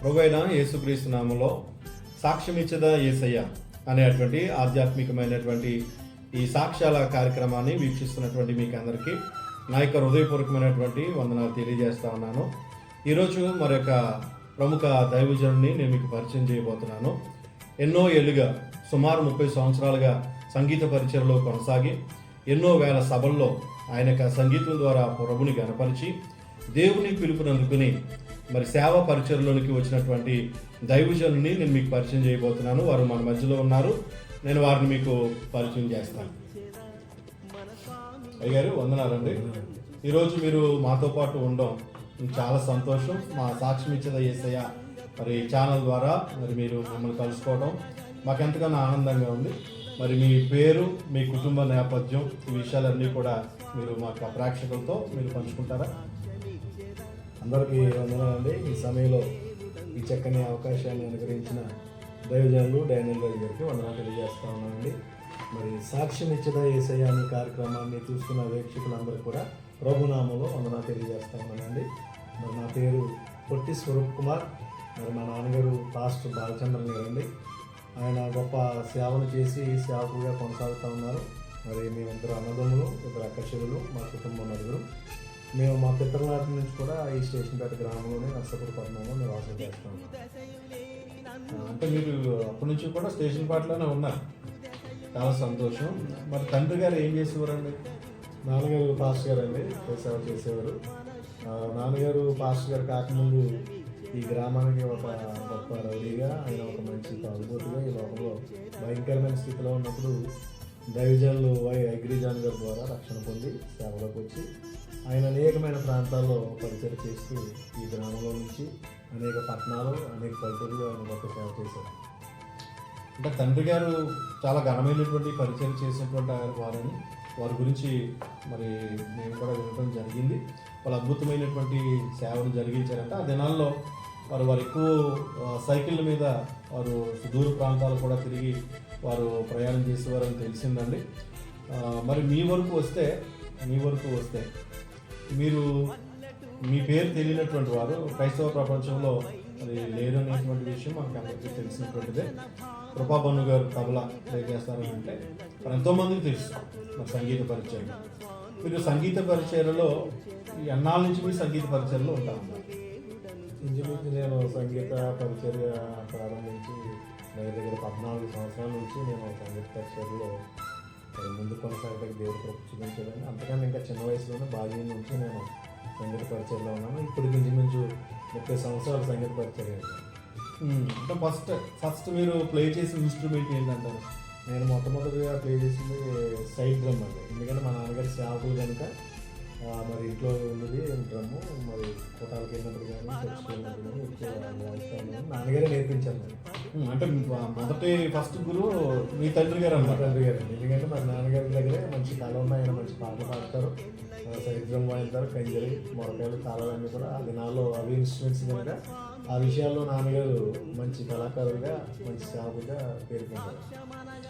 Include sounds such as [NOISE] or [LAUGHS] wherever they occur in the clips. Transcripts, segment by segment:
ప్రభువైన యేసుక్రీస్తు నామంలో సాక్ష్యమిచ్చదా యేసయ్య అనేటువంటి ఆధ్యాత్మికమైనటువంటి ఈ సాక్ష్యాల కార్యక్రమాన్ని వీక్షిస్తున్నటువంటి మీకు అందరికీ నా యొక్క హృదయపూర్వకమైనటువంటి వందనాలు తెలియజేస్తా ఉన్నాను. ఈరోజు మరొక ప్రముఖ దైవజనుని నేను మీకు పరిచయం చేయబోతున్నాను. ఎన్నో ఏళ్ళుగా సుమారు ముప్పై సంవత్సరాలుగా సంగీత పరిచయలో కొనసాగి ఎన్నో వేల సభల్లో ఆయన యొక్క సంగీతం ద్వారా ప్రభుని గనపరిచి దేవుని పిలుపునందుకుని మరి సేవ పరిచయలోనికి వచ్చినటువంటి దైవజనుని నేను మీకు పరిచయం చేయబోతున్నాను. వారు మన మధ్యలో ఉన్నారు. నేను వారిని మీకు పరిచయం చేస్తాను. అయ్యారు వందనాలండి ఈరోజు మీరు మాతో పాటు ఉండడం చాలా సంతోషం. మా సాక్ష్యం ఇచ్చేద ఏసయ్య మరి ఛానల్ ద్వారా మరి మీరు మమ్మల్ని కలుసుకోవడం మాకు ఎంతగానో ఆనందంగా ఉంది. మరి మీ పేరు మీ కుటుంబ నేపథ్యం ఈ విషయాలన్నీ కూడా మీరు మా యొక్క ప్రేక్షకులతో మీరు పంచుకుంటారా? అందరికీ వందనాలండి. ఈ సమయంలో ఈ చక్కని అవకాశాన్ని అనుగ్రహించిన దైవజనులు డైనల్ గారి గారికి వందనాలు తెలియజేస్తా ఉన్నానండి. మరి సాక్ష్యం ఇచ్చదా ఏసయ్య అనే కార్యక్రమాన్ని చూస్తున్న వీక్షకులందరూ కూడా ప్రభునామంలో వందనాలు తెలియజేస్తా ఉన్నానండి. మరి నా పేరు పొట్టి స్వరూప్ కుమార్. మరి మా నాన్నగారు పాస్టర్ బాలచంద్రన్ గారండి. ఆయన గొప్ప సేవలు చేసి సేవకుగా కొనసాగుతూ ఉన్నారు. మరి మేమిద్దరు అన్నదమ్ములు ఇద్దరు అక్కచెరులు మా కుటుంబం నలుగురు. మేము మా పితృనాటి నుంచి కూడా ఈ స్టేషన్ స్టేషన్పేట గ్రామంలోనే నర్సపూర్ పట్టణంలో నివాసం చేస్తాం అంటే మీరు అప్పటి నుంచి కూడా స్టేషన్ పాటలోనే ఉన్నారు. చాలా సంతోషం. మరి తండ్రి గారు ఏం చేసేవారండి? నాన్నగారు పాస్టర్ గారు అండి సేవ చేసేవారు నాన్నగారు పాస్టర్ గారు కాకముందు ఈ గ్రామానికి ఒక గొప్ప రౌడీగా ఆయన ఒక మంచి తాగుబోతుగా ఈ లోకంలో భయంకరమైన స్థితిలో ఉన్నప్పుడు డైవిజన్లు వై అగ్రిజాన్ గారి ద్వారా రక్షణ పొంది సేవలోకి వచ్చి ఆయన అనేకమైన ప్రాంతాల్లో పరిచయం చేస్తూ ఈ గ్రామంలో నుంచి అనేక పట్టణాలు అనేక పల్లెటూరులో ఆయన గొప్ప సేవ చేశారు. అంటే తండ్రి గారు చాలా ఘనమైనటువంటి పరిచయం చేసినటువంటి వారని వారి గురించి మరి మేము కూడా వినడం జరిగింది. వాళ్ళు అద్భుతమైనటువంటి సేవలు జరిగించారంట. ఆ దినాల్లో వారు వారు ఎక్కువ సైకిళ్ళ మీద వారు సుదూర ప్రాంతాలు కూడా తిరిగి వారు ప్రయాణం చేసేవారని తెలిసిందండి. మరి మీ వరకు వస్తే మీ వరకు వస్తే మీరు మీ పేరు తెలియనటువంటి వారు క్రైస్తవ ప్రపంచంలో మరి లేరు అనేటువంటి విషయం మనకు అందరికీ తెలిసినటువంటిదే. కృపాబన్ను గారు తబలా ప్లే చేస్తారని అంటే మరి ఎంతోమందికి తెలుసు మరి సంగీత పరిచయం మీరు సంగీత పరిచయలో ఈ అన్నాల నుంచి మీరు సంగీత పరిచయలో ఉంటారు ఇంచుమించు నేను సంగీత పరిచర్య ప్రారంభించి దగ్గర దగ్గర పద్నాలుగు సంవత్సరాల నుంచి నేను సంగీత పరిచర్యలో ముందు కొనసాగడానికి దేవుడు కృప చూపించాలని అంతకన్నా ఇంకా చిన్న వయసులోనే బాల్యం నుంచి నేను సంగీత పరిచయలో ఉన్నాను. ఇప్పుడు ఇంచుమించు ముప్పై సంవత్సరాలు సంగీత పరిచర్య ఉమ్, అంటే ఫస్ట్ ఫస్ట్ మీరు ప్లే చేసిన ఇన్స్ట్రుమెంట్ ఏంటంటారు? నేను మొట్టమొదటిగా ప్లే చేసింది సైడ్ డ్రమ్ అండి. ఎందుకంటే మా నాన్నగారి సేవకులు కనుక మరి ఇంట్లో ఉన్నది డ్రమ్ము మరి కోటాలకు వెళ్ళినప్పుడు కానీ చర్చ్కి వెళ్ళినప్పుడు కానీ ఎక్కువ వాయిస్తూ ఉన్నాను నాన్నగారే నేర్పించాను మరి. అంటే మొదటి ఫస్ట్ గురువు మీ తండ్రి గారు మా అన్నమాట తండ్రి గారు ఎందుకంటే మా నాన్నగారి దగ్గరే మంచి కళ ఉన్నాయి. ఆయన మంచి పాటలు పాడతారు. ఆ, సరిగ్రం వాయిస్తారు కంజరి మొరకాయలు తాళాలన్నీ కూడా ఆ దినాల్లో అవి ఇన్స్ట్రుమెంట్స్ కనుక ఆ విషయాల్లో నాన్నగారు మంచి కళాకారులుగా మంచి సేవకుగా పేర్కొంటారు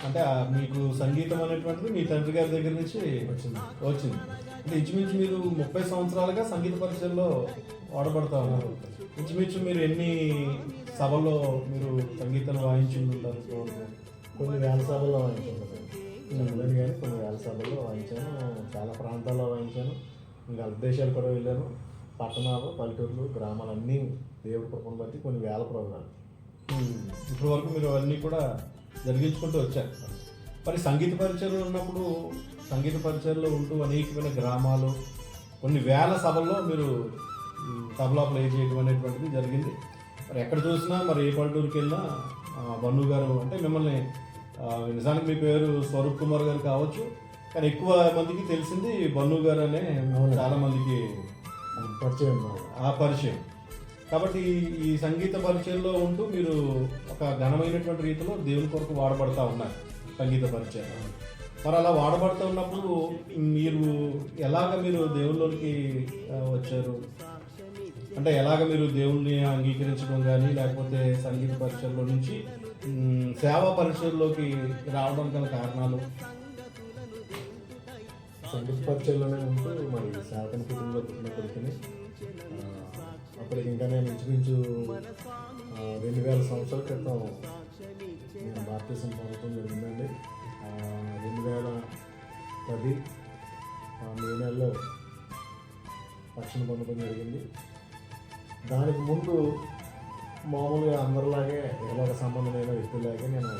అంటే మీకు సంగీతం అనేటువంటిది మీ తండ్రి గారి దగ్గర నుంచి వచ్చింది. వచ్చింది. ఇంచుమించు మీరు ముప్పై సంవత్సరాలుగా సంగీత పరిచయంలో వాడబడతా ఉన్నారు. ఇంచుమించు మీరు ఎన్ని సభల్లో మీరు సంగీతాన్ని వాయించి ఉంటారు ఇప్పటివరకు? కొన్ని వేల సభల్లో వాయించాను కానీ కొన్ని వేల సభల్లో వాయించాను. చాలా ప్రాంతాల్లో వాయించాను. ఇంకా దేశాలు కూడా వెళ్ళాను. పట్టణాలు పల్లెటూర్లు గ్రామాలు అన్నీ దేవుడి కృపను బట్టి కొన్ని వేల ప్రోగ్రాలు. ఉమ్, ఇప్పటి వరకు మీరు అవన్నీ కూడా జరిగించుకుంటూ వచ్చారు. మరి సంగీత పరిచయంలో ఉన్నప్పుడు సంగీత పరిచయంలో ఉంటూ అనేకమైన గ్రామాలు కొన్ని వేల సభల్లో మీరు తబలా ప్లే చేయడం అనేటువంటిది జరిగింది. మరి ఎక్కడ చూసినా మరి ఏ పల్లెటూరుకి వెళ్ళినా బన్ను గారు అంటే మిమ్మల్ని నిజానికి మీ పేరు స్వరూప్ కుమార్ గారు కావచ్చు కానీ ఎక్కువ మందికి తెలిసింది బన్ను గారు అనే. చాలా మందికి పరిచయం ఆ పరిచయం. కాబట్టి ఈ సంగీత పరిచయంలో ఉంటూ మీరు ఒక ఘనమైనటువంటి రీతిలో దేవుని కొరకు వాడబడతా ఉన్నారు సంగీత పరిచయం. మరి అలా వాడబడుతూ ఉన్నప్పుడు మీరు ఎలాగ మీరు దేవుళ్ళకి వచ్చారు? అంటే ఎలాగ మీరు దేవుణ్ణి అంగీకరించడం కానీ లేకపోతే సంగీత పరిచయంలో నుంచి సేవా పరిచయంలోకి రావడం గల కారణాలు? సంగీత పరిచయంలోనే ఉంటూ మరి శాతన కుటుంబంలో పుట్టిన కొడుకుని అప్పుడు అప్పటికి ఇంకా నేను ఇంచుమించు రెండు వేల సంవత్సరాల క్రితం నేను భారతదేశం పొందడం జరిగిందండి. రెండు వేల పది ఆ, మే నెలలో రక్షణ పొందడం జరిగింది. దానికి ముందు మామూలుగా అందరిలాగే ఎలాగ సంబంధమైన వ్యక్తులాగే నేను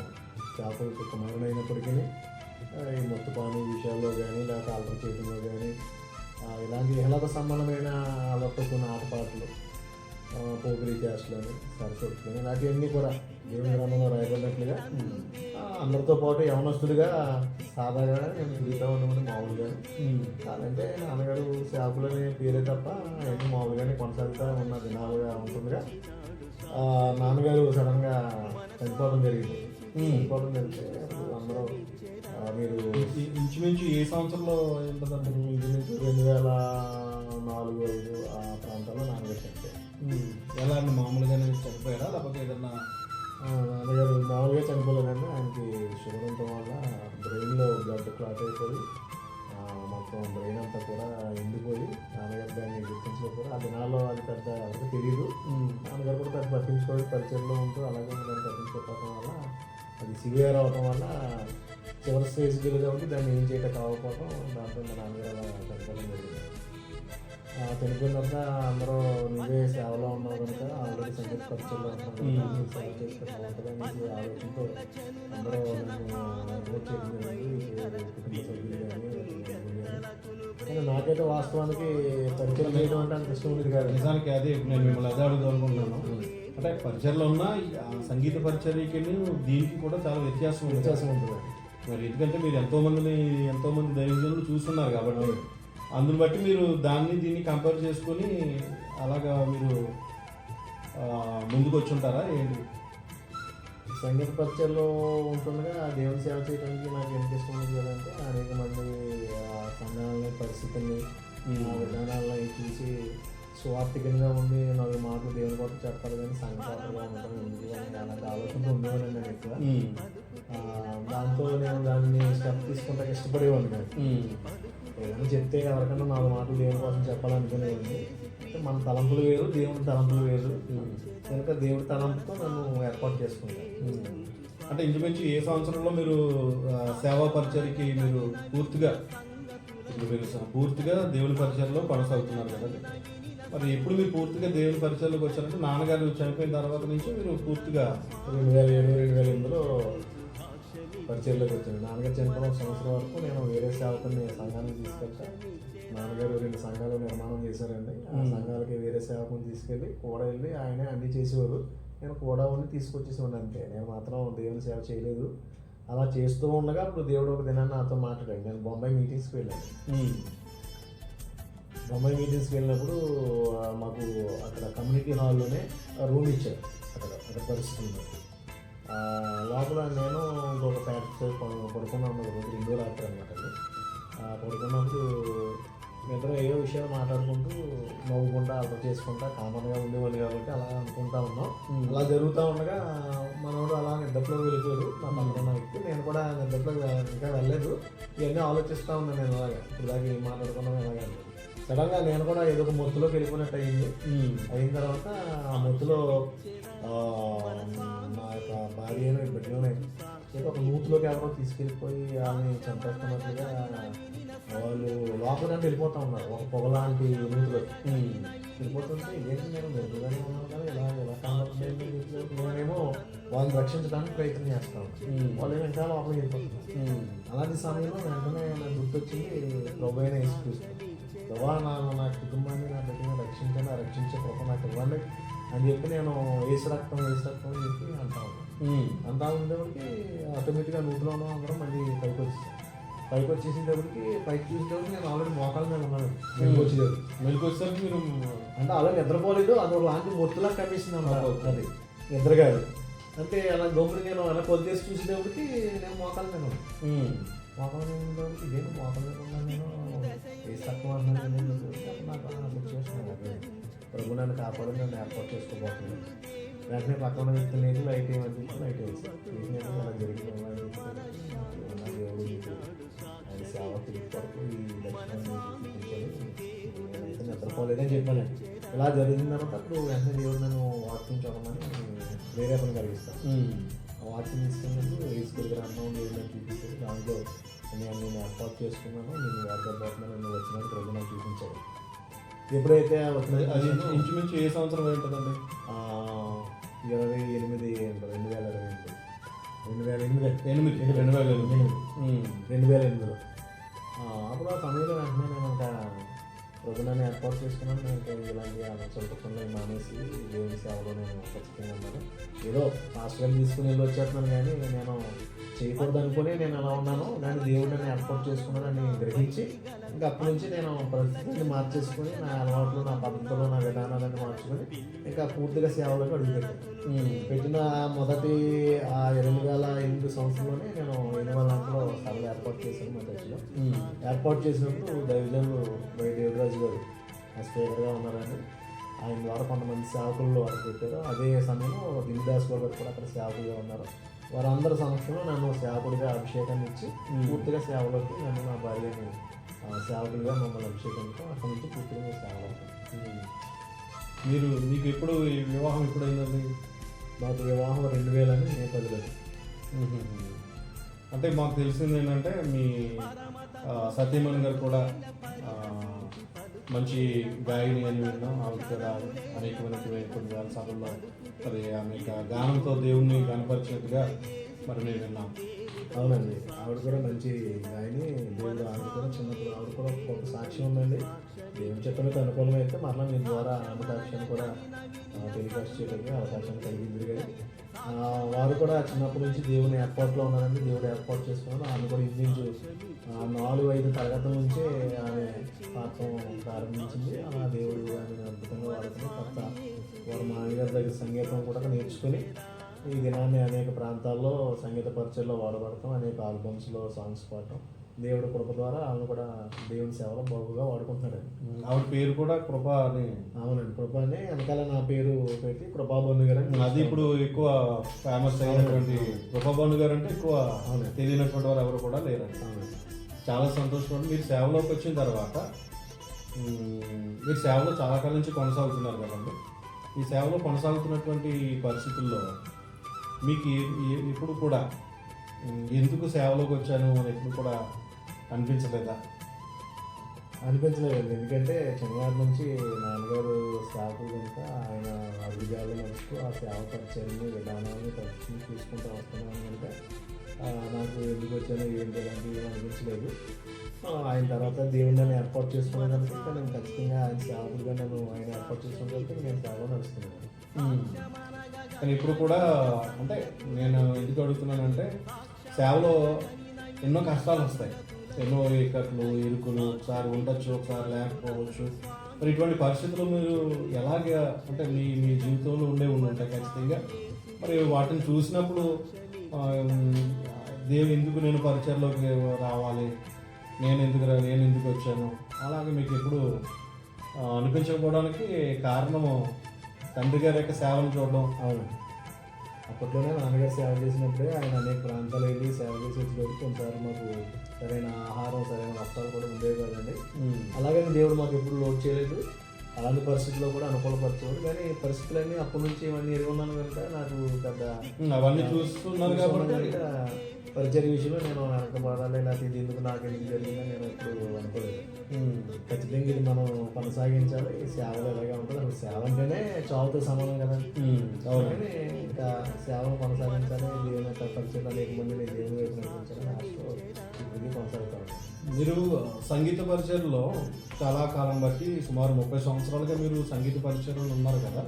చేపలకు కుమారుడైనప్పటికీ ఆ, ఈ మొత్తపాని విషయాల్లో కానీ లేకపోతే ఆల్టర్ చేయడంలో కానీ ఇలాంటి ఎలాగ సంబంధమైన వాళ్ళతో కొన్ని ఆటపాటలు ఆ, పోకిరీ క్యాస్ట్లని సరస్వతులని ఇలాంటివన్నీ కూడా దేవుని గ్రంథంలో రాయబడినట్లుగా. అందరితో పాటు యవనస్తుడిగా సాదాగా నేను తిరుగుతూ ఉన్నాను మామూలుగా. కాదంటే నాన్నగారు చేపలని పేరే తప్ప అవన్నీ మామూలుగానే కొనసాగుతూ ఉన్న దినాలుగా ఉంటుందిగా. నాన్నగారు సడన్గా చనిపోవడం జరిగింది. చనిపోవడం జరిగితే అందరూ మీరు ఇంచుమించు ఏ సంవత్సరంలో ఏంటంటే ఇంచుమించు రెండు వేల నాలుగు ఐదు ఆ ప్రాంతాల్లో నాన్నగారు చనిపోయారు. ఎలా అండి మామూలుగానే చనిపోయారా లేకపోతే ఏదన్నా ఆ, నాన్నగారు మామూలుగా చనిపోలేదండి ఆయనకి షుగర్ ఉండటం వల్ల బ్రెయిన్లో బ్లడ్ క్లాట్ అయిపోయి మొత్తం బ్రెయిన్ అంతా కూడా ఎండిపోయి నాన్నగారు దాన్ని గుర్తించలేకపోయి ఆ దినాల్లో అది పెద్ద ఎవరికి తెలియదు నాన్నగారు కూడా పెద్ద పట్టించుకోవాలి పరిచయంలో ఉంటూ అలాగే దాన్ని పట్టించుకోకపోవడం వల్ల అది సివియర్ అవడం వల్ల చివరి స్టేజ్కి వెళ్ళి కాబట్టి దాన్ని ఏం చేయటం కాకపోవడం దాంతో మా నాన్నగారు అలా చనిపోవడం జరిగింది. ఆ, చనిపోయిన తర్వాత అందరూ నువ్వే సేవలో ఉన్నావు కనుక ఆల్రెడీ సంగీత పరిచయంలో ఉన్నావు సేవ చేస్తే బాగుంటుంది అనేసి ఆలోచనతో అందరూ. కానీ నాకైతే వాస్తవానికి పరిచయం చేయడం అంటే అంత ఇష్టం ఉండేది కాదు. నిజానికి అదే నేను మిమ్మల్ని అదే అడుగుదాం అనుకుంటున్నాను. అంటే పరిచయలో ఉన్న సంగీత పరిచర్యకి దీనికి కూడా చాలా వ్యత్యాసం ఉంది వ్యత్యాసం ఉంటుంది. మరి ఎందుకంటే మీరు ఎంతో మందిని ఎంతో మంది దైవజనులు చూస్తున్నారు కాబట్టి. అందుని బట్టి మీరు దాన్ని దీన్ని కంపేర్ చేసుకొని అలాగా మీరు ముందుకు వచ్చి ఉంటారా ఏంటి? సంగీత పరిచయంలో ఉంటుండగా ఆ దేవుని సేవ చేయడానికి నాకు ఎంత ఇష్టం ఉంది కదంటే అనేక మంది సంఘాలని పరిస్థితుల్ని విధానాలని చూసి స్వార్థికంగా ఉండి నాలుగు మాటలు దేవుని కోసం చెప్పాలి కానీ సంఘపాతగా ఉంటాం ఎందుకు అని అలాంటి ఆలోచనతో ఉండేవాడిని నేను ఎక్కువ. దాంతో నేను దాన్ని స్టెప్ తీసుకుంటాక ఇష్టపడేవాడిని. ఏదైనా చెప్తే ఎవరికైనా నాలుగు మాటలు దేవుని కోసం ఉంది. అంటే మన తలంపులు వేరు దేవుని తలంపులు వేరు. కనుక దేవుడి తలంపుతో నన్ను ఏర్పాటు చేసుకుంటాను. అంటే ఇంచుమించు ఏ సంవత్సరంలో మీరు సేవా పరిచయకి మీరు పూర్తిగా మీరు పూర్తిగా దేవుని పరిచయలో కొనసాగుతున్నారు కదండి మరి ఎప్పుడు మీరు పూర్తిగా దేవుని పరిచయంలోకి వచ్చారంటే నాన్నగారు చనిపోయిన తర్వాత నుంచి మీరు పూర్తిగా రెండు వేల ఏడు రెండు వేల ఎనిమిదిలో పరిచయంలోకి వచ్చాను నాన్నగారు చనిపోయిన ఒక సంవత్సరం వరకు నేను వేరే సేవకుని సంఘానికి తీసుకెళ్తా నాన్నగారు రెండు సంఘాలు నిర్మాణం చేశారండి. ఆ సంఘాలకి వేరే సేవకుని తీసుకెళ్ళి కూడా వెళ్ళి ఆయనే అన్ని చేసేవారు. నేను కూడా ఉండి తీసుకొచ్చేసేవాడిని అంతే. నేను మాత్రం దేవుని సేవ చేయలేదు. అలా చేస్తూ ఉండగా అప్పుడు దేవుడు ఒక దినాన్ని నాతో మాట్లాడాడు. నేను బొంబాయి మీటింగ్స్కి వెళ్ళాను. బొంబాయి మీటింగ్స్కి వెళ్ళినప్పుడు మాకు అక్కడ కమ్యూనిటీ హాల్లోనే రూమ్ ఇచ్చారు. అక్కడ అక్కడ పరిస్థితి లోపల నేను ఇంకొక ఫ్యాక్టరీ పడుకున్నాను. ఒక రోజు రెండో రాత్రి అనమాట పడుకున్నప్పుడు ఇద్దరు ఏవో విషయాలు మాట్లాడుకుంటూ నవ్వుకుంటా అర్థం చేసుకుంటా కామన్గా ఉండేవాళ్ళు కాబట్టి అలా అనుకుంటా ఉన్నాం. అలా జరుగుతూ ఉండగా మనోడు అలా నిద్రలోకి వెళ్ళిపోయారు నా పక్కన వ్యక్తి నేను కూడా నిద్రలోకి వె- ఇంకా వెళ్ళలేదు. ఇవన్నీ ఆలోచిస్తూ ఉన్నాను నేను అలాగా ఇప్పుడు దాకా ఏం మాట్లాడుకున్నాం ఎలాగా సడన్గా నేను కూడా ఏదో ఒక మొత్తులోకి వెళ్ళిపోయినట్టు అయింది. అయిన తర్వాత ఆ మొత్తులో యొక్క భార్యను బిడ్డలోనే ఒక నూతులోకి ఎవరో తీసుకెళ్ళిపోయి వాళ్ళని చంపేస్తున్నట్లుగా వాళ్ళు లోపలంటే వెళ్ళిపోతా ఉన్నారు ఒక పొగలాంటి నూతులో ఉమ్. వెళ్ళిపోతుంటే ఇదేంటి నేను మెరుగుగానే ఉన్నాను కదా ఇలా ఎలా కనబడుతుంది నేనేమో వాళ్ళని రక్షించడానికి ప్రయత్నం చేస్తాను. వాళ్ళు ఏమో ఇంకా లోపలికి వెళ్ళిపోతున్నారు. అలాంటి సమయంలో వెంటనే నాకు గుర్తొచ్చింది ప్రభు అయిన యేసుక్రీస్తు ప్రభా నా నా కుటుంబాన్ని నా బిడ్డని రక్షించండి ఆ రక్షించే కృప నాకు ఇవ్వండి అని చెప్పి నేను ఏసు రక్తం ఏసు రక్తం అని చెప్పి అంటా ఉన్నాను. అంతా ఉండేవాడికి ఆటోమేటిక్గా నూతిలో ఉన్నాం అందరం మళ్ళీ పైకి వచ్చేసాం. పైకి వచ్చేసేటప్పటికి పైకి చూసేటప్పటికి నేను ఆల్రెడీ మోకాల మీద ఉన్నాను. పైకి వచ్చేటప్పుడు మెలకు వచ్చేసరికి మీరు అంటే అలా నిద్రపోలేదు అది ఒక లాంటి మొత్తులా కనిపిస్తుంది అన్నమాట. అది నిద్ర కాదు అంటే అలా గమ్ముని నేను అలా కొద్దిసేసి చూసేటప్పటికి నేను మోకాల మీద ఉన్నాను. మోకాల మీద ఉన్నప్పటికి ఇదేంటి? మోకాల మీద ఉన్నాను నేను. [LAUGHS] ఏ తక్కువ అన్నాను ప్రభు నన్ను కాపాడి నన్ను ఏర్పాటు చేసుకోబోతున్నాను వెంటనే పక్కన వ్యక్తి నేను లైట్ ఏమని లైట్ వేసి అలా జరిగింది దేవుడు మీకు ఆయన సేవ తిరిగి ఈ నిద్రపోలేదని చెప్పానండి ఇలా జరిగిన తర్వాత అప్పుడు వెంటనే దేవుడు నన్ను వాక్యం చదవమని ప్రేరేపణ కలిగిస్తాను ఉమ్. ఆ వాక్యం తీసుకున్నప్పుడు రీస్కూల్ గ్రంథం దేవుడు చూపించారు దాంట్లో నేను నేను ఏర్పాటు చేసుకున్నాను నేను వాడకపోతున్నాను నేను వచ్చిన ప్రభు నాకు చూపించాడు. ఎప్పుడైతే అది ఇంచుమించు ఏ సంవత్సరం ఆ, ఇరవై ఎనిమిది రెండు వేల ఇరవై ఎనిమిది. రెండు వేల ఎనిమిది. ఎనిమిది. రెండు వేల ఎనిమిది. రెండు వేల ఎనిమిదిలో. ఆ, అప్పుడు ఆ సమయంలో వెంటనే నేను ఒక ప్రభుత్వాన్ని ఏర్పాటు చేసుకున్నాను. నేను ఇలాంటి ఆలోచనలు మానేసి దేవుని సేవలో నేను ఖచ్చితంగా ఉన్నాను. ఏదో హాస్పిటల్ తీసుకుని వెళ్ళి వచ్చేస్తున్నాను కానీ నేను చేయకూడదు అనుకుని నేను అలా ఉన్నాను. కానీ దేవుడు నన్ను ఏర్పాటు చేసుకున్నానని గ్రహించి ఇంకా అప్పటి నుంచి నేను పరిస్థితిని మార్చేసుకుని నా అలవాట్లు నా పద్ధతులు నా విధానాలన్నీ మార్చుకొని ఇంకా పూర్తిగా సేవలోకి అడుగుపెట్టాను. పెట్టిన మొదటి ఆ ఎనిమిది వేల ఎనిమిది సంవత్సరంలోనే నేను ఎనిమిది వేల దాంట్లో సభలు ఏర్పాటు చేశాను మా ఉమ్. ఏర్పాటు చేసినప్పుడు దైవజనులు వై దేవరాజు గారు ఆ స్పీకర్గా ఉన్నారని ఆయన ద్వారా కొంతమంది సేవకుల్లో వారు పెట్టారు అదే సమయంలో దినిదాస్ గారు కూడా అక్కడ సేవకులుగా ఉన్నారు. వారందరి సమక్షంలో నన్ను సేవకుడిగా అభిషేకాన్ని ఇచ్చి. పూర్తిగా సేవలోకి నన్ను నా భార్యని సేవకుడిగా మమ్మల్ని అభిషేకంతో అక్కడి నుంచి పూర్తిగా నేను సేవలో. మీరు మీకు ఎప్పుడు ఈ వివాహం ఎప్పుడైందండి మాకు వివాహం రెండు వేలని మే పదిలో అంటే మాకు తెలిసింది ఏంటంటే మీ సత్యమణి గారు కూడా మంచి గాయని అని విన్నాం. ఆమె కూడా అనేకమైన కొన్ని వేల సభల్లో మరి ఆమె యొక్క గానంతో దేవుణ్ణి కనపరిచినట్టుగా మరి మేము విన్నాం. అవునండి. ఆవిడ కూడా మంచి గాయని దేవుడు ఆవిడ కూడా చిన్నప్పుడు ఆవిడ కూడా ఒక సాక్ష్యం ఉందండి. ఏం చెప్పడానికి అనుకూలం అయితే మరలా మీ ద్వారా ఆమె సాక్ష్యాన్ని కూడా టెలికాస్ట్ చేయడానికి అవకాశాన్ని కలిగింది కానీ వారు కూడా చిన్నప్పటి నుంచి దేవుని ఏర్పాట్లో ఉన్నారండి. దేవుడు ఏర్పాటు చేసుకున్నారు ఆమె కూడా ఇంచుమించు నాలుగు ఐదు తరగతుల నుంచే ఆమె పాఠం ప్రారంభించింది. అలా దేవుడు ఆమె అద్భుతంగా వాడుతుంది కొత్త వారు మా దగ్గర సంగీతం కూడా నేర్చుకుని ఈ దినాన్ని అనేక ప్రాంతాల్లో సంగీత పరిచయలో వాడబడతాం. అనేక ఆల్బమ్స్లో సాంగ్స్ పాడటం. దేవుడి కృప ద్వారా ఆమె కూడా దేవుని సేవలో బాగుగా వాడుకుంటున్నాడు ఆవిడ పేరు కూడా కృప అని. అవునండి కృప అని. వెనకాల నా పేరు పెట్టి కృపాబొన్ను గారు అని అది ఇప్పుడు ఎక్కువ ఫేమస్ అయినటువంటి కృపబంధు గారు అంటే ఎక్కువ తెలియనటువంటి వారు ఎవరు కూడా లేరండి. చాలా సంతోషం అండి మీరు సేవలోకి వచ్చిన తర్వాత మీరు సేవలో చాలా కాలం నుంచి కొనసాగుతున్నారు కదండి. ఈ సేవలో కొనసాగుతున్నటువంటి పరిస్థితుల్లో మీకు ఇప్పుడు కూడా ఎందుకు సేవలోకి వచ్చాను అని ఎప్పుడు కూడా అనిపించలేదా? అనిపించలేదు ఎందుకంటే చిన్ననాటి నుంచి నాన్నగారు సేవకులు కనుక ఆయన అభిజాలు నడుచుకు ఆ సేవ పరిచయాన్ని విధానాన్ని పరిచయం చూసుకుంటూ వస్తున్నాను కనుక నాకు ఎందుకు వచ్చాను ఏంటి అలాంటివి అనిపించలేదు. ఆయన తర్వాత దేవుడిని నన్ను ఏర్పాటు చేసుకున్నాను కనుక నేను ఖచ్చితంగా ఆయన సేవకుడిగా నేను ఆయన ఏర్పాటు చేసుకున్న కనుక నేను సేవ నడుస్తున్నాను. కానీ ఇప్పుడు కూడా అంటే నేను ఎందుకు అడుగుతున్నానంటే సేవలో ఎన్నో కష్టాలు వస్తాయి. ఎన్నో ఇక్కట్లు ఇరుకులు ఒకసారి ఉండొచ్చు ఒకసారి లేకపోవచ్చు. మరి ఇటువంటి పరిస్థితులు మీరు ఎలాగ అంటే మీ మీ జీవితంలో ఉండే ఉండి ఉంటాయి ఖచ్చితంగా. మరి వాటిని చూసినప్పుడు దేవుడు ఎందుకు నేను పరిచయంలోకి రావాలి? నేను ఎందుకు రా- నేను ఎందుకు వచ్చాను? అలాగే మీకు ఎప్పుడు అనిపించకపోవడానికి కారణము తండ్రి గారి యొక్క సేవను చూడడం. అవును. అప్పట్లోనే నాన్నగారు సేవ చేసినప్పుడే ఆయన అనేక ప్రాంతాలు వెళ్ళి సేవ చేసి వచ్చేటప్పుడు కొన్నిసార్లు మాకు సరైన ఆహారం సరైన వస్త్రాలు కూడా ఉండేవి కదండి. అలాగని దేవుడు మాకు ఎప్పుడు లోడ్ చేయలేదు. అలాంటి పరిస్థితుల్లో కూడా అనుకూలపరిచేవాడు కానీ పరిస్థితులన్నీ అప్పటి నుంచి ఇవన్నీ ఎరిగి ఉన్నాను కనుక నాకు పెద్ద అవన్నీ చూస్తున్నారు కాబట్టి పరిచయ విషయంలో నేను వెనకబడాలి లేకపోతే ఇది ఎందుకు నాకు ఎందుకు జరిగిందని నేను ఎప్పుడు అనుకోలేదు. ఖచ్చితంగా ఇది మనం కొనసాగించాలి. ఈ సేవలు ఎలాగే ఉంటుంది అసలు సేవ అంటేనే చావుతో సమానం కదా. ఉమ్, అవును కానీ ఇంకా సేవను కొనసాగించాలి. దేవుని యొక్క పరిచయం అనేక మందిని దేవుని వైపు నడిపించాలని ఆశతో ఇప్పటికీ కొనసాగుతా ఉంటాను. మీరు సంగీత పరిచయంలో చాలా కాలం బట్టి సుమారు ముప్పై సంవత్సరాలుగా మీరు సంగీత పరిచయంలో ఉన్నారు కదా.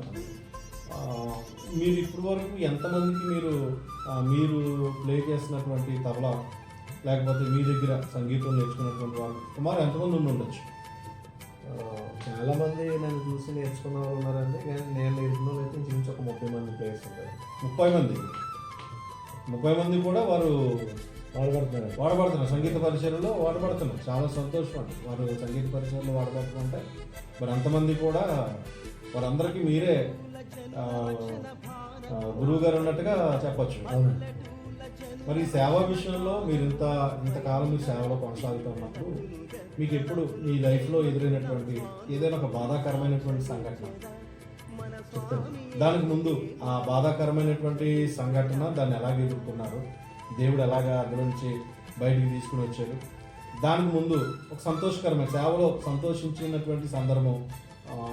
మీరు ఇప్పటి వరకు ఎంతమందికి మీరు మీరు ప్లే చేసినటువంటి తబలా లేకపోతే మీ దగ్గర సంగీతం నేర్చుకున్నటువంటి వాళ్ళు సుమారు ఎంతమంది ఉండి ఉండొచ్చు? ఆ, చాలా మంది నన్ను చూసి నేర్చుకున్న వాళ్ళు ఉన్నారండి. కానీ నేను నేర్చుకున్న వాళ్ళు అయితే ఇంచుమించు ఒక ముప్పై మంది ప్లేయర్స్ ఉంటారు. ముప్పై మంది? ముప్పై మంది కూడా వారు వాడబడుతున్నారు. వాడబడుతున్నారు. సంగీత పరిచయంలో వాడబడుతున్నారు. చాలా సంతోషం అండి. వారు సంగీత పరిచయంలో వాడబడుతుంటే మరి అంతమంది కూడా వారందరికీ మీరే గురువు గారు అన్నట్టుగా చెప్పచ్చు. మరి సేవా విషయంలో మీరు ఇంత ఇంతకాలం మీ సేవలో కొనసాగుతున్నప్పుడు మీకు ఎప్పుడు మీ లైఫ్లో ఎదురైనటువంటి ఏదైనా ఒక బాధాకరమైనటువంటి సంఘటన? దానికి ముందు ఆ బాధాకరమైనటువంటి సంఘటన దాన్ని ఎలాగ ఎదుర్కొన్నారు? దేవుడు ఎలాగా అందులో నుంచి బయటికి తీసుకుని వచ్చారు దానికి ముందు ఒక సంతోషకరమైన సేవలో సంతోషించినటువంటి సందర్భం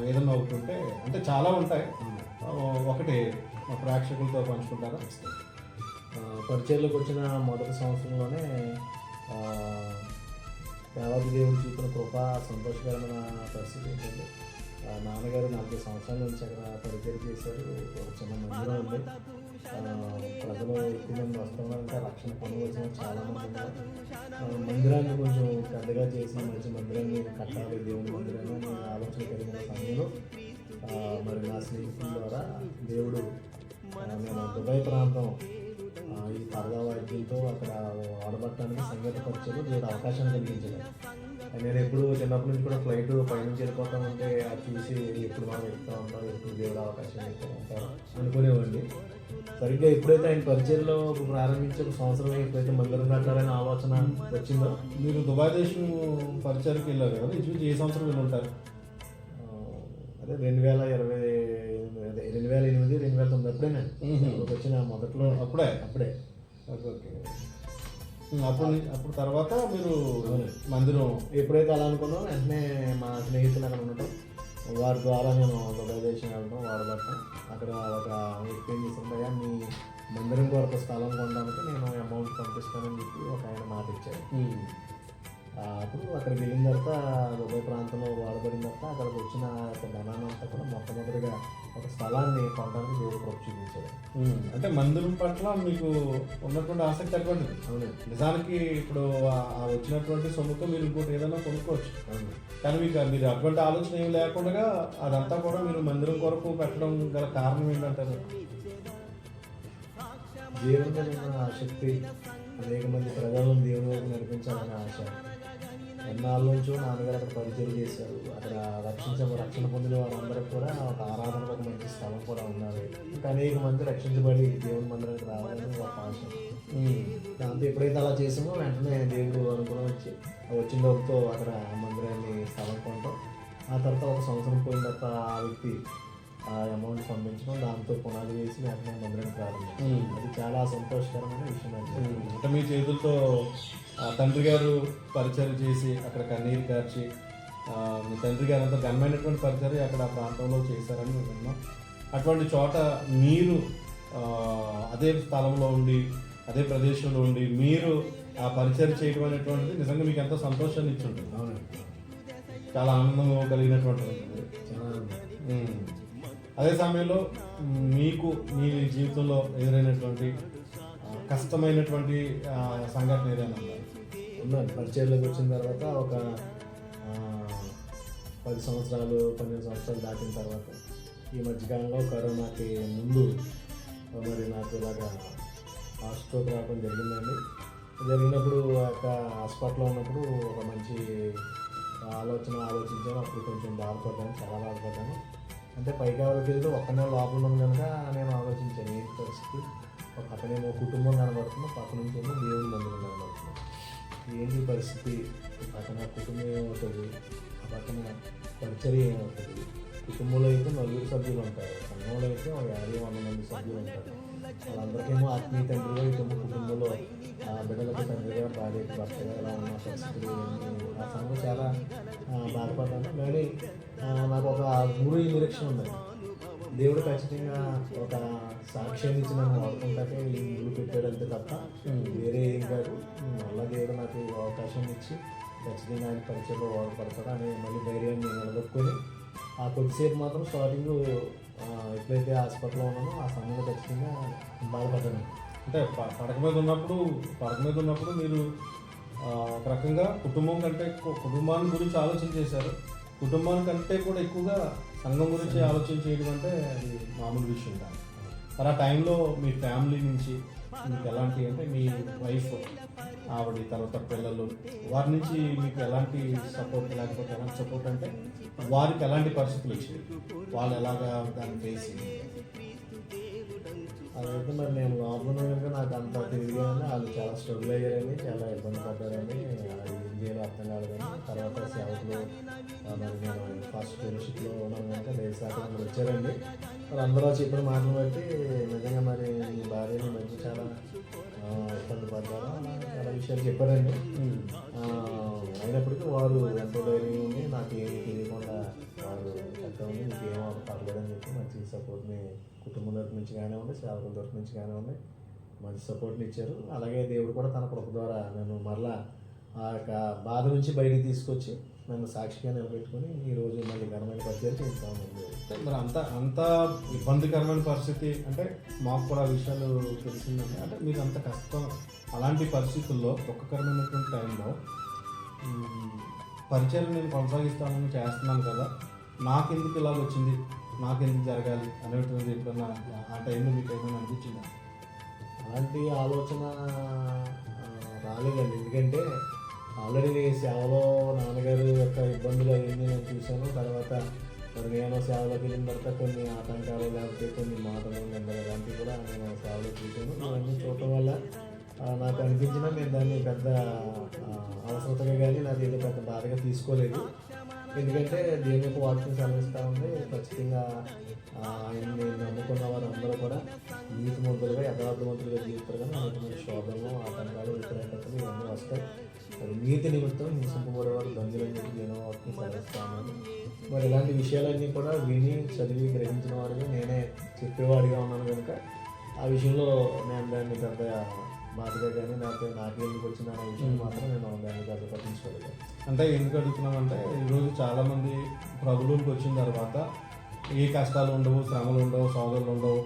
ఏదన్నా ఒకటి ఉంటే అంటే చాలా ఉంటాయి. ఒకటి మా ప్రేక్షకులతో పంచుకుంటారా? పరిచయలోకి వచ్చిన మొదటి సంవత్సరంలోనే దేవాది దేవుడు చూపిన కృప సంతోషకరమైన పరిస్థితి ఏంటంటే నాన్నగారు నలభై సంవత్సరాల నుంచి అక్కడ పరిచయం చేశారు. ఒక చిన్న మందిరం ఉంది. ప్రజలు ఎక్కువ మంది వస్తున్నారంటే రక్షణ పొందవలసిన చాలామంది ఉన్నారు. మందిరాన్ని కొంచెం పెద్దగా చేసి మంచి మందిరాన్ని కట్టాలి దేవుని మందిరాన్ని ఆలోచన కలిగిన సమయంలో మరి నా స్నేహితుల ద్వారా దేవుడు నేను దుబాయ్ ప్రాంతం ఆ, ఈ పరదా వాద్యంతో అక్కడ ఆడబట్టడానికి సంగీత పరిచయం దేవుడు అవకాశం కలిగించాడు. నేను ఎప్పుడు చిన్నప్పటి నుంచి కూడా ఫ్లైట్ పైనుంచి వెళ్ళిపోతా ఉంటే అది చూసి ఎప్పుడు మనం ఎక్కుతా ఉంటాం ఎప్పుడు దేవుడు అవకాశం ఉంటారు అనుకునేవాడిని. సరిగ్గా ఎప్పుడైతే ఆయన పరిచయంలో ప్రారంభించి ఒక సంవత్సరం ఎప్పుడైతే మందిరం కట్టాలనే ఆలోచన వచ్చిందో మీరు దుబాయ్ దేశం పరిచయకి వెళ్ళారు కదా ఇంచుమించు ఏ సంవత్సరం వెళ్ళి ఉంటారు. అదే రెండు వేల ఇరవై అదే రెండు వేల ఎనిమిది రెండు వేల తొమ్మిది అప్పుడేనండి. అప్పుడు వచ్చిన మొదట్లో అప్పుడే అప్పుడే. Okay okay. అప్పుడు అప్పుడు తర్వాత మీరు మందిరం ఎప్పుడైతే అలా అనుకున్నాం వెంటనే మా స్నేహితులు అక్కడ ఉండటం. వారి ద్వారా నేను దుబాయ్ వెళ్ళడం వాడబడటం అక్కడ ఒక వ్యక్తి చేసిందయ్యా మీ మందిరం కొరకు స్థలం కొనడానికి నేను అమౌంట్ పంపిస్తానని చెప్పి ఒక ఆయన మాట ఆ, అప్పుడు అక్కడికి వెళ్ళిన తర్వాత దుబాయ్ ప్రాంతంలో వాడబడిన తర్వాత అక్కడికి వచ్చిన ధనాన్ని అంతా కూడా మొట్టమొదటిగా ఒక స్థలాన్ని కొనడానికి దేవుడు కృప చూపించాడు. అంటే మందిరం పట్ల మీకు ఉన్నటువంటి ఆసక్తి అటువంటిది. అవునండి నిజానికి ఇప్పుడు వచ్చినటువంటి సొమ్ముతో మీరు ఇంకోటి ఏదైనా కొనుక్కోవచ్చు. అవును. కానీ మీకు మీరు అటువంటి ఆలోచన ఏమి లేకుండా అదంతా కూడా మీరు మందిరం కొరకు పెట్టడం గల కారణం ఏంటంటారు? దేవుని ఆసక్తి అనేక మంది ప్రజలను దేవుని వైపు నడిపించాలనే ఆశ. ఎన్నాళ్ళ నుంచో నాన్నగారు అక్కడ పరిచయం చేశారు. అక్కడ రక్షించ రక్షణ పొందిన వారందరికీ కూడా ఒక ఆరాధనకు ఒక మంచి స్థలం కూడా ఉన్నారు. ఇంకా అనేక మంది రక్షించబడి దేవుని మందిరానికి రావాలని ఒక ఆశ. దాంతో ఎప్పుడైతే అలా చేసామో వెంటనే దేవుడు అనుకుని వచ్చి వచ్చిన డబ్బుతో అక్కడ మందిరాన్ని స్థలం కొనడం ఆ తర్వాత ఒక సంవత్సరం పోయిన తర్వాత ఆ వ్యక్తి ఆ అమౌంట్ పంపించడం దాంతో పునాది వేసి వెంటనే మందిరాన్ని ప్రారంభించాం. అది చాలా సంతోషకరమైన విషయం అంటే మీ చేతులతో తండ్రి గారు పరిచయం చేసి అక్కడ కన్నీరు కార్చి మీ తండ్రి గారు అంతా ఘనమైనటువంటి పరిచయం అక్కడ ఆ ప్రాంతంలో చేశారని మేము విన్నాం. అటువంటి చోట మీరు అదే స్థలంలో ఉండి అదే ప్రదేశంలో ఉండి మీరు ఆ పరిచయం చేయడం అనేటువంటిది నిజంగా మీకు ఎంతో సంతోషాన్ని ఇచ్చి ఉంటుంది చాలా ఆనందం. ఉమ్. అదే సమయంలో మీకు మీ జీవితంలో ఎదురైనటువంటి కష్టమైనటువంటి సంఘటన ఏదైనా ఉందా? ఉన్నాను పరిచయంలోకి వచ్చిన తర్వాత ఒక పది సంవత్సరాలు పన్నెండు సంవత్సరాలు దాటిన తర్వాత ఈ మధ్యకాలంలో కరోనాకి ముందు మరి నాకు ఇలాగా హాస్పిటల్ రావడం జరిగిందండి. జరిగినప్పుడు ఒక హాస్పిటల్లో ఉన్నప్పుడు ఒక మంచి ఆలోచన ఆలోచించాను. అప్పుడు కొంచెం బాధపడ్డాను చాలా బాధపడ్డాను. అంటే పైకి ఎవరికి వెళ్తే ఒక్కనే లోపల ఉన్నాను కనుక నేను ఆలోచించాను ఏంటి పరిస్థితి? ఒక పక్కనేమో కుటుంబం కనబడుతుంది పక్క నుంచి ఏమో దేవుడి మందులు కనబడుతుంది. ఏంటి పరిస్థితి? పక్కన కుటుంబం ఏమవుతుంది? ఆ పక్కన పరిచర్య ఏమవుతుంది? కుటుంబంలో అయితే నలుగురు సభ్యులు ఉంటారు. సంఘంలో అయితే ఒక యాభై వంద మంది సభ్యులు ఉంటారు. వాళ్ళందరికేమో ఆత్మీయ తండ్రిగా ఇటేమో కుటుంబంలో ఆ బిడ్డలకు తండ్రిగా భార్య భర్తగా ఎలా ఉన్న పరిస్థితులు ఆ సమయంలో చాలా బాధపడ్డాను. కానీ నాకు ఒక గురు నిరీక్షణ ఉందండి. దేవుడు ఖచ్చితంగా ఒక సాక్ష్యం ఇచ్చి నన్ను వాడుకుంటాకే ఈ గురు పెట్టాడంతే తప్ప వేరే ఏం కాదు. మళ్ళా దేవుడు నాకు అవకాశం ఇచ్చి ఖచ్చితంగా ఆయన పరిచయంలో వాడపడతాడు అని మళ్ళీ ధైర్యాన్ని నిలదొక్కుని ఆ కొద్దిసేపు మాత్రం స్టార్టింగ్ ఎప్పుడైతే హాస్పిటల్లో ఉన్నానో ఆ సమయంలో ఖచ్చితంగా బాధపడ్డాను. అంటే పడక మీద ఉన్నప్పుడు పడక మీద ఉన్నప్పుడు మీరు ఒక రకంగా కుటుంబం కంటే కుటుంబాన్ని గురించి ఆలోచన చేశారు. కుటుంబాన్ని కంటే కూడా ఎక్కువగా సంఘం గురించి ఆలోచన చేయడం అంటే అది మామూలు విషయం కాదు. మరి ఆ టైంలో మీ ఫ్యామిలీ నుంచి మీకు ఎలాంటి అంటే మీ వైఫ్ ఆవిడ తర్వాత పిల్లలు వారి నుంచి మీకు ఎలాంటి సపోర్ట్ లేకపోతే ఎలాంటి సపోర్ట్ అంటే వారికి ఎలాంటి పరిస్థితులు వచ్చాయి వాళ్ళు ఎలాగా దాన్ని ఫేస్ అదైతే మరి నేను లోపల కనుక నాకు అంత తెలియదు వాళ్ళు చాలా స్ట్రగుల్ అయ్యారని చాలా ఇబ్బంది పడ్డారని ఏం చేయాలో అర్థం కాలేదని తర్వాత సేవకులు మరి నేను ఫస్ట్ ఫెలోషిప్లో ఉన్నాను కనుక దేశాఖ అందరూ వచ్చారండి. వాళ్ళందరూ అందరూ చెప్పిన మాటలు బట్టి నిజంగా మరి మీ మంచి చాలా ఇబ్బంది పడ్డారు అలా చాలా విషయాలు చెప్పారండి. అయినప్పటికీ వారు ఎంతో ధైర్యంగా ఉంది నాకు ఏమి తెలియకుండా వారు చక్కగా ఉంది మీకు ఏమో పర్లేదని చెప్పి మంచి సపోర్ట్ని కుటుంబం తరపు నుంచి కానివ్వండి సేవకుల తరపు నుంచి కానివ్వండి మంచి సపోర్ట్ని ఇచ్చారు. అలాగే దేవుడు కూడా తన కృప ద్వారా నన్ను మరలా ఆ యొక్క బాధ నుంచి బయటికి తీసుకొచ్చి నన్ను సాక్షిగా నిలబెట్టుకొని ఈరోజు మళ్ళీ ఘనమైన పరిచయం చేస్తా మరి అంత అంత ఇబ్బందికరమైన పరిస్థితి అంటే మాకు కూడా ఆ విషయాలు తెలిసిందండి అంటే మీకు అంత కష్టం అలాంటి పరిస్థితుల్లో దుఃఖకరమైనటువంటి టైంలో పరిచయం నేను కొనసాగిస్తానని చేస్తున్నాను కదా నాకెందుకు ఇలాగ వచ్చింది నాకెందుకు జరగాలి అనేటువంటి ఎప్పుడన్నా ఆ టైంలో మీకు ఏమైనా అనిపించిందా? అలాంటి ఆలోచన రాలేదండి. ఎందుకంటే ఆల్రెడీ సేవలో నాన్నగారు యొక్క ఇబ్బందులు అవన్నీ నేను చూశాను. తర్వాత మరి నేను సేవలోకి వెళ్ళిన తర్వాత కొన్ని ఆటంకాలు లేకపోతే కొన్ని మాటలు నిందలు అలాంటివి కూడా నేను సేవలో చూశాను. అవన్నీ చూడటం వల్ల నాకు అనిపించిన నేను దాన్ని పెద్ద అవసరతగా కానీ నాకు ఏదో పెద్ద బాధగా తీసుకోలేదు. ఎందుకంటే దేవుని యొక్క వాక్యం సెలవిస్తూ ఉంది. ఖచ్చితంగా ఆయన నేను నమ్ముకున్న వారందరూ కూడా నీతి మంతులుగా యథార్థవంతులుగా జీవితారు కానీ అనేకమైన శోభనలు ఆటంకాలు వ్యతిరేకతలు ఇవన్నీ వస్తాయి. నీతి నిమిత్తం హింసింపబడేవారు బంధువులని చెప్పి నేను మరి ఇలాంటి విషయాలన్నీ కూడా విని చదివి గ్రహించిన వాడిగా నేనే చెప్పేవాడిగా ఉన్నాను కనుక ఆ విషయంలో నేను దాన్ని పెద్ద బాధగా కానీ నాకు నాకు ఎందుకు వచ్చిన విషయం మాత్రం నేను దాన్ని పెద్ద పట్టించుకోలేదు. అంటే ఎందుకు అడుగుతున్నామంటే ఈరోజు చాలామంది ప్రభులోకి వచ్చిన తర్వాత ఏ కష్టాలు ఉండవు శ్రమలు ఉండవు సోదరులు ఉండవు.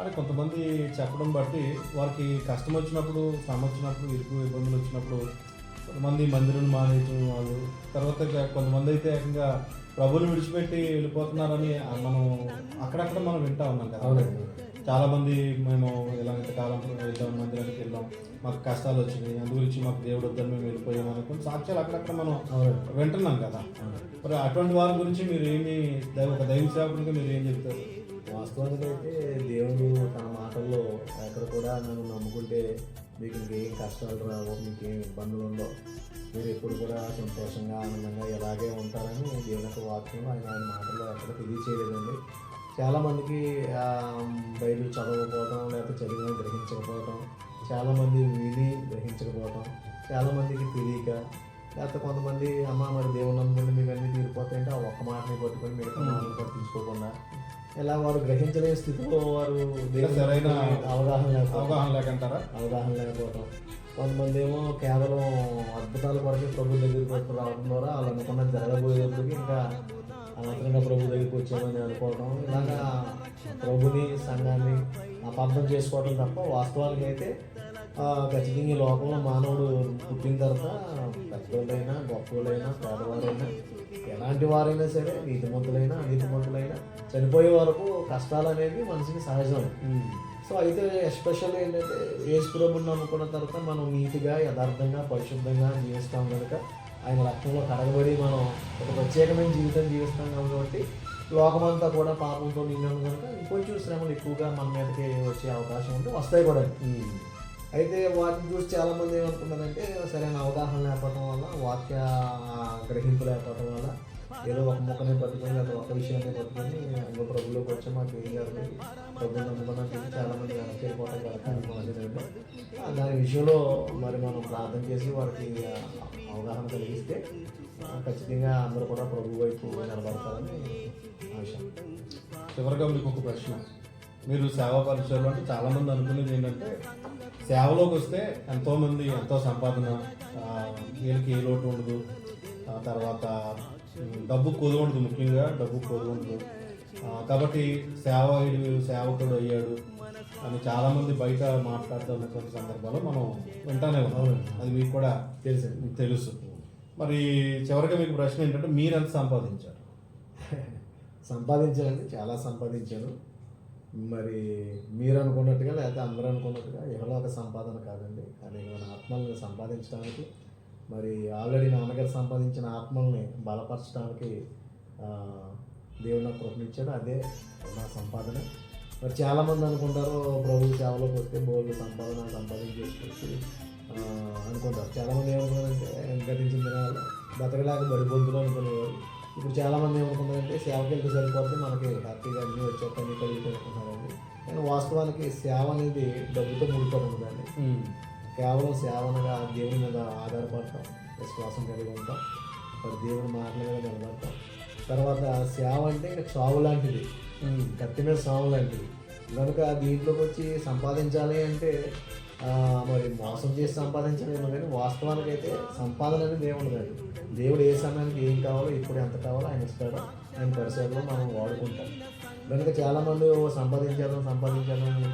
అని కొంతమంది చెప్పడం బట్టి వారికి కష్టం వచ్చినప్పుడు శ్రమ వచ్చినప్పుడు ఇరుకు ఇబ్బందులు వచ్చినప్పుడు కొంతమంది మందిరం మానేయటం వాళ్ళు తర్వాత కొంతమంది అయితే ఏకంగా ప్రభువుని విడిచిపెట్టి వెళ్ళిపోతున్నారని మనం అక్కడక్కడ మనం వింటా ఉన్నాం కదా. చాలా మంది మేము ఇలా ఇంతకాలం వెళ్దాం మందిరానికి వెళ్ళాం మాకు కష్టాలు వచ్చినాయి అందు గురించి మాకు దేవుడు వద్దని మేము వెళ్ళిపోయాం అని కొన్ని సాక్ష్యాలు అక్కడక్కడ మనం వింటున్నాం కదా. మరి అటువంటి వారి గురించి మీరు ఏమి దైవ ఒక దైవ సేవకుడిగా మీరు ఏం చెప్తారు? వాస్తవానికి అయితే దేవుడు తన మాటల్లో ఎక్కడ కూడా నన్ను నమ్ముకుంటే మీకు ఇంకేం కష్టాలు రావు ఏం ఇబ్బందులు ఉండవు. మీరు ఎప్పుడు కూడా సంతోషంగా ఆనందంగా ఎలాగే ఉంటారని దేవుని యొక్క వాక్యం ఆయన ఆయన మాటల్లో ఎక్కడ తెలియచేయలేదండి. చాలామందికి బయలు బైబిల్ చదవకపోవటం లేకపోతే చదివిన గ్రహించకపోవటం చాలామంది విని గ్రహించకపోవటం చాలామందికి తెలియక లేకపోతే కొంతమంది అమ్మ మరి దేవుని నమ్ముకుంటే మీకు అన్నీ తీరిపోతాయంటే ఆ ఒక్క మాటని పట్టుకొని మిగతా మాటలు పట్టించుకోకుండా ఇలా వారు గ్రహించలేని స్థితిలో వారు సరైన అవగాహన లేకపోవడం అవగాహన లేకంటారా? అవగాహన లేకపోవడం కొంతమంది ఏమో కేవలం అద్భుతాల కొరకే ప్రభు దగ్గరికి వచ్చి రావడం ద్వారా వాళ్ళు అనుకున్నది జరగబోయేటప్పటికి ఇంకా అనవసరంగా ప్రభు దగ్గరికి వచ్చామని అనుకోవడం. ఇలాగా ప్రభుని సంఘాన్ని అపార్థం చేసుకోవడం తప్ప వాస్తవానికి అయితే ఖచ్చితంగా ఈ లోకంలో మానవుడు పుట్టిన తర్వాత పెద్దోళ్ళైనా గొప్పవాళ్ళైనా పేదవారైనా ఎలాంటి వారైనా సరే నీతిమంతులైనా అనీతిమంతులైనా చనిపోయే వరకు కష్టాలు అనేవి మనిషికి సహజం సో అయితే ఎస్పెషల్ ఏంటంటే యేసు ప్రభుని నమ్ముకున్న తర్వాత మనం నీతిగా యథార్థంగా పరిశుద్ధంగా జీవిస్తాం కనుక ఆయన రక్తంలో కడగబడి మనం ఒక ప్రత్యేకమైన జీవితం జీవిస్తాం కాబట్టి లోకమంతా కూడా పాపంతో నిండాము కనుక ఇంకొంచెం శ్రమలు ఎక్కువగా మన మీదకి వచ్చే అవకాశం ఉంటే వస్తాయి కూడా. అయితే వాటిని చూసి చాలామంది ఏమనుకున్నారంటే సరైన అవగాహన లేకపోవడం వల్ల వాక్య గ్రహింపు లేకపోవడం వల్ల ఏదో ఒక ముఖనే పట్టుకొని లేదా ఒక విషయాన్ని పట్టుకొని ఇంకో ప్రభులోకి వచ్చి మాకు ఏం జరగదు ప్రభు నమ్ముకున్నాం చాలామంది చాలా మంది వెనక్కి వెళ్ళిపోవడం జరుగుతుంది దాని విషయంలో మరి మనం ప్రార్థన చేసి వారికి అవగాహన కలిగిస్తే ఖచ్చితంగా అందరూ కూడా ప్రభు వైపు నిలబడతారని ఆశ. చివరిగా మీకు ఒక ప్రశ్న. మీరు సేవా పరిచయాలు అంటే చాలా మంది అనుకునేది ఏంటంటే సేవలోకి వస్తే ఎంతో మంది ఎంతో సంపాదన వీళ్ళకి ఏ లోటు ఉండదు. తర్వాత డబ్బు కొలువు ఉండదు ముఖ్యంగా డబ్బు కొలువు ఉండదు. కాబట్టి సేవకుడు సేవకుడు అయ్యాడు అని చాలా మంది బయట మాట్లాడుతున్నటువంటి సందర్భాల్లో మనం వింటానే ఉన్నాం. అది మీకు కూడా తెలుసండి తెలుసు. మరి చివరిగా మీకు ప్రశ్న ఏంటంటే మీరు ఎంత సంపాదించారు? [LAUGHS] సంపాదించానండి చాలా సంపాదించాను మరి మీరు అనుకున్నట్టుగా లేకపోతే అందరూ అనుకున్నట్టుగా ఇహలోక సంపాదన కాదండి. అది మన ఆత్మల్ని సంపాదించడానికి మరి ఆల్రెడీ నాన్నగారు సంపాదించిన ఆత్మల్ని బలపరచడానికి దేవుడు నాకు కృపనిచ్చాడు. అదే నా సంపాదన. మరి చాలామంది అనుకుంటారు ప్రభు సేవలోకి వస్తే బోర్డు సంపాదన సంపాదించేసి అనుకుంటారు. చాలామంది ఏమనుకున్నారంటే గతించిన దినాలు బతకలేక బడిబొద్దులు అనుకునేవారు. ఇప్పుడు చాలామంది ఏమనుకున్నారంటే సేవకి వెళ్తే సరిపోతే మనకి హ్యాపీగా అన్నీ వచ్చేస్తాయి కలిగి అనుకున్నారండి కానీ వాస్తవానికి సేవ అనేది డబ్బుతో ముడిపడి ఉండదండి. కేవలం సేవనగా దేవుని మీద ఆధారపడతాం విశ్వాసం కలిగి ఉంటాం మరి దేవుని మాటల మీద నిలబడతాం తర్వాత సేవ అంటే చావు లాంటిది. కత్తి మీద సాము లాంటిది. కనుక దీంట్లోకి వచ్చి సంపాదించాలి అంటే మరి మోసం చేసి సంపాదించలేము కానీ వాస్తవానికి అయితే సంపాదన అనేది దేవుడు కాదు దేవుడు ఏ సమయానికి ఏం కావాలో ఇప్పుడు ఎంత కావాలో ఆయన ఇస్తాడో. ఆయన పరిసరాల్లో మనం వాడుకుంటాం. కనుక చాలామంది సంపాదించాలని సంపాదించాలని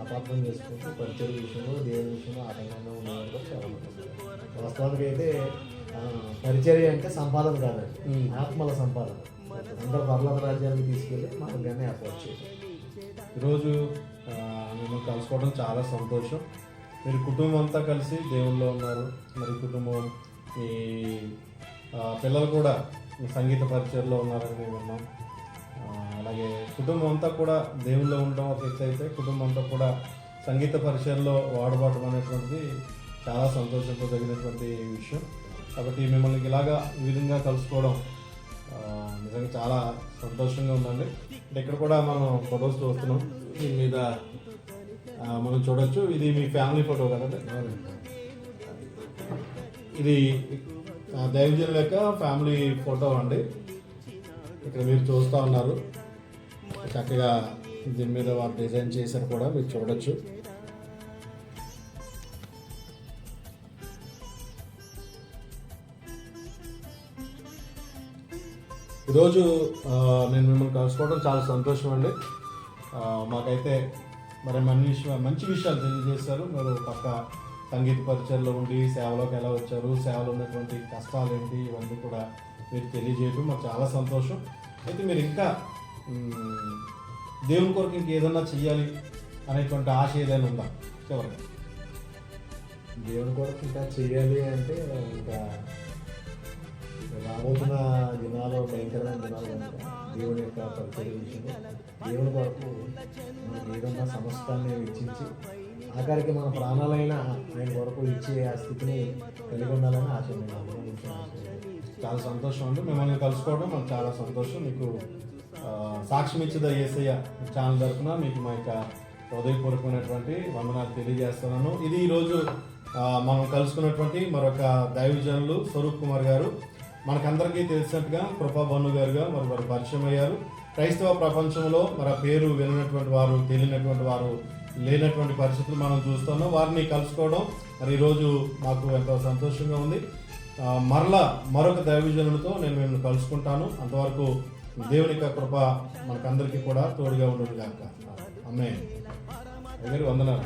అపార్థం చేసుకుంటూ పరిచయ విషయంలో దేవుని విషయంలో ఆటంకంగా ఉండేవారు కూడా చాలామంది. వాస్తవానికి అయితే పరిచర్య అంటే సంపాదన కాదండి. ఆత్మల సంపాదన. అందరూ పర్లోక రాజ్యానికి తీసుకెళ్ళి మార్గాన్ని ఏర్పాటు చేయాలి ఈరోజు మేము కలుసుకోవడం చాలా సంతోషం. మీరు కుటుంబం అంతా కలిసి దేవుల్లో ఉన్నారు. మరి కుటుంబం మీ పిల్లలు కూడా సంగీత పరిచయంలో ఉన్నారని మేము విన్నాం అలాగే కుటుంబం అంతా కూడా దేవుల్లో ఉండడం ఒక ఎత్తు అయితే కుటుంబం అంతా కూడా సంగీత పరిచయంలో వాడబడటం అనేటువంటిది చాలా సంతోషించదగినటువంటి విషయం. కాబట్టి మిమ్మల్ని ఇలాగా ఈ విధంగా కలుసుకోవడం నిజంగా చాలా సంతోషంగా ఉందండి. అంటే ఇక్కడ కూడా మనం ఫొటోస్ చూస్తున్నాం. దీని మీద మనం చూడొచ్చు. ఇది మీ ఫ్యామిలీ ఫోటో కదండి ఇది దైవజన్ యొక్క ఫ్యామిలీ ఫోటో అండి. ఇక్కడ మీరు చూస్తూ ఉన్నారు. చక్కగా దీని మీద వారు డిజైన్ చేశారు కూడా మీరు చూడొచ్చు. ఈరోజు నేను మిమ్మల్ని కలుసుకోవడం చాలా సంతోషం అండి. మాకైతే మరి మంచి మంచి విషయాలు తెలియజేశారు. మీరు పక్క సంగీత పరిచయంలో ఉండి సేవలోకి ఎలా వచ్చారు సేవలో ఉన్నటువంటి కష్టాలు ఏంటి ఇవన్నీ కూడా మీరు తెలియజేయడం మాకు చాలా సంతోషం. అయితే మీరు ఇంకా దేవుని కొరకు ఇంకేదన్నా చెయ్యాలి అనేటువంటి ఆశ ఏదైనా ఉందా? చివరిగా దేవుని కొరకు ఇంకా చేయాలి అంటే ఇంకా రాబోతున్న దినాలు భయంకరమైన దినాలు కనుక దేవుని యొక్క పరిచయం దేవుని కొరకు మనకు ఏదన్నా సమస్తాన్ని వెచ్చించి ఆఖరికి మన ప్రాణాలైనా ఆయన కొరకు ఇచ్చే ఆ స్థితిని కలిగి ఉండాలని ఆశ చాలా సంతోషం అండి. మిమ్మల్ని కలుసుకోవడం మాకు చాలా సంతోషం. మీకు సాక్ష్యం ఇచ్చేదా ఏసయ్య ఛానల్ తరఫున. మీకు మా యొక్క హృదయపూర్వకమైనటువంటి వందనాలు తెలియజేస్తున్నాను. ఇది ఈరోజు మనం కలుసుకున్నటువంటి మరొక దైవజనులు స్వరూప్ కుమార్ గారు. మనకందరికీ తెలిసినట్టుగా కృపా బన్ను గారుగా మరి వారు పరిచయం అయ్యారు క్రైస్తవ ప్రపంచంలో మరి ఆ పేరు వినటువంటి వారు తెలియనటువంటి వారు లేనటువంటి పరిస్థితులు మనం చూస్తున్నాం. వారిని కలుసుకోవడం మరి ఈరోజు మాకు ఎంతో సంతోషంగా ఉంది. మరలా మరొక దైవజనులతో నేను మిమ్మల్ని కలుసుకుంటాను. అంతవరకు దేవుని యొక్క కృప మనకందరికీ కూడా తోడుగా ఉండదు కాక అమ్మే వందనాలు.